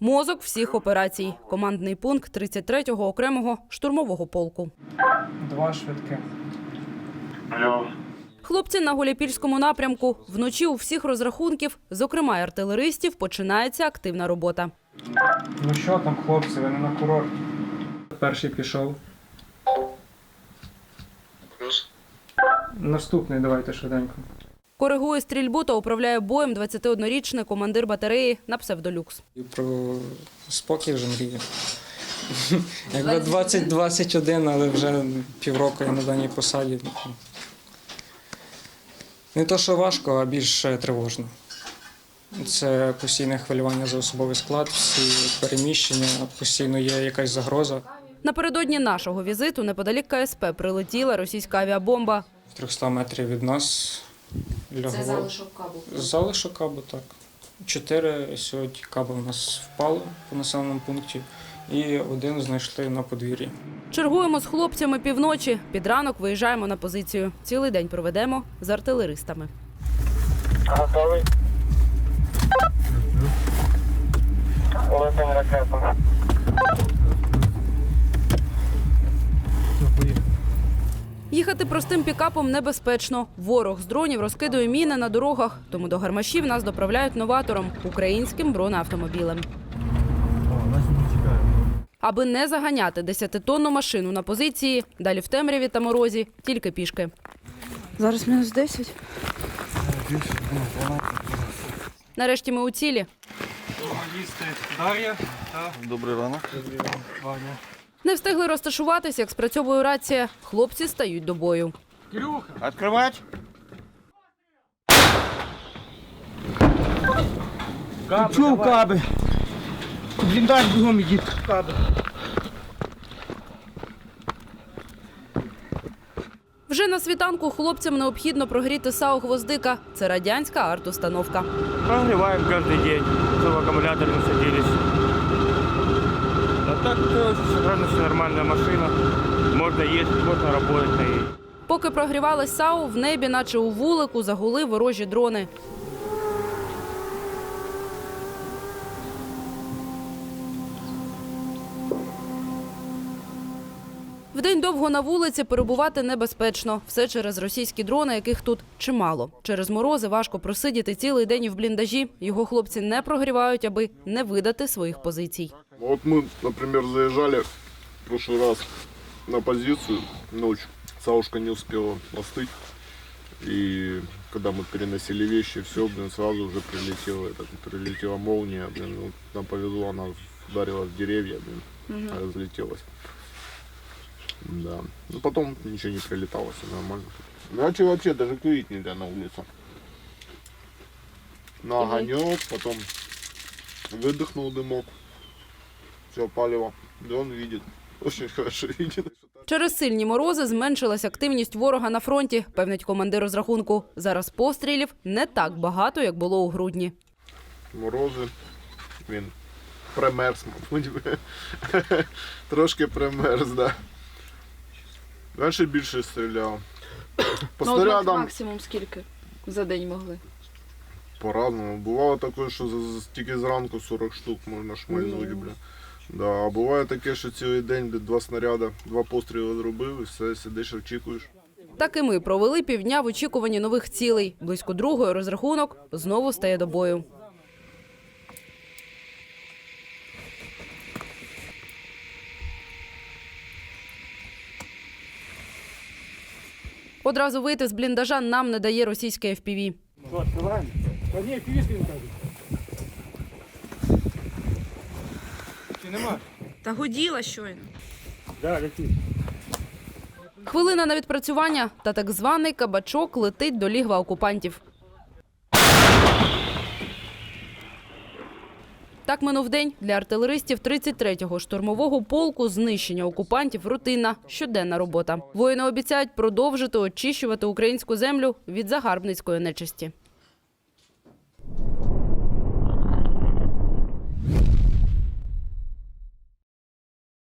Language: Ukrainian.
Мозок всіх операцій. Командний пункт 33-го окремого штурмового полку. Два швидке. Хлопці на Голіпільському напрямку. Вночі у всіх розрахунків, зокрема й артилеристів, починається активна робота. Ну що там, хлопці, ви не на курорті. Перший пішов. Наступний давайте швиденько. Коригує стрільбу та управляє боєм 21-річний командир батареї на псевдолюкс. Про спокій вже мрію. Якби 20-21, але вже півроку я на даній посаді. Не то, що важко, а більш тривожно. Це постійне хвилювання за особовий склад, всі переміщення, постійно є якась загроза. Напередодні нашого візиту неподалік КСП прилетіла російська авіабомба. 300 метрів від нас лягло. Це залишок кабу? Залишок кабу, так. Чотири сьогодні каби у нас впали по населеному пункті, і один знайшли на подвір'ї. Чергуємо з хлопцями півночі. Під ранок виїжджаємо на позицію. Цілий день проведемо з артилеристами. Готовий. Їхати простим пікапом небезпечно. Ворог з дронів розкидує міни на дорогах, тому до гармашів нас доправляють новатором українським бронеавтомобілем. Аби не заганяти десятитонну машину на позиції, далі в темряві та морозі, тільки пішки. Зараз мінус 10. Нарешті ми у цілі. Дар'я та Добрий ранок. Ваня. Не встигли розташуватися, як спрацьовує рація. Хлопці стають до бою. Кирюха! Открывать? Чув каби. Бліндаж бігом ідіть. Каби. Вже на світанку хлопцям необхідно прогріти САУ «Гвоздика». Це радянська арт-установка. Прогреваем каждый день, чтобы аккумуляторы не садились. Так, то, сохранно все нормальная машина. Можно ездить, можно работать на ней. Поки прогрівалась САУ, в небі, наче у вулику, загули ворожі дрони. Вдень довго на вулиці перебувати небезпечно. Все через російські дрони, яких тут чимало. Через морози важко просидіти цілий день в бліндажі. Його хлопці не прогрівають, аби не видати своїх позицій. Вот мы, например, заезжали в прошлый раз на позицию ночью. Саушка не успела остыть. И когда мы переносили вещи, все, блин, сразу уже прилетела, это, прилетела молния, блин, ну, нам повезло, она ударила в деревья, блин, разлетелась. Да. Ну потом ничего не прилетало, все нормально. Иначе вообще даже курить нельзя на улице. На огонек, потом выдохнул дымок. Все, палево. Дрон видит. Очень хорошо видит. Через сильні морози зменшилась активність ворога на фронті, певнить командир розрахунку. Зараз пострілів не так багато, як було у грудні. Морози. Він примерз, мабуть. Трошки примерз, да. Раніше більше стріляв. По снарядам максимум скільки за день могли? По-разному. Бувало таке, що за- за- тільки зранку 40 штук можна шмальнути, бля. Да, а буває таке, що цілий день де два снаряди, два постріли зробив і все, сидиш, очікуєш. Так і ми провели півдня в очікуванні нових цілей. Близько другої розрахунок знову стає до бою. Одразу вийти з бліндажа нам не дає російське FPV. Що, відкриваємо? Та ні, півіски він каже. Чи нема? Та годіла щойно. Да, летить. Хвилина на відпрацювання та так званий кабачок летить до лігва окупантів. Так минув день для артилеристів 33-го штурмового полку знищення окупантів рутинна щоденна робота. Воїни обіцяють продовжити очищувати українську землю від загарбницької нечисті.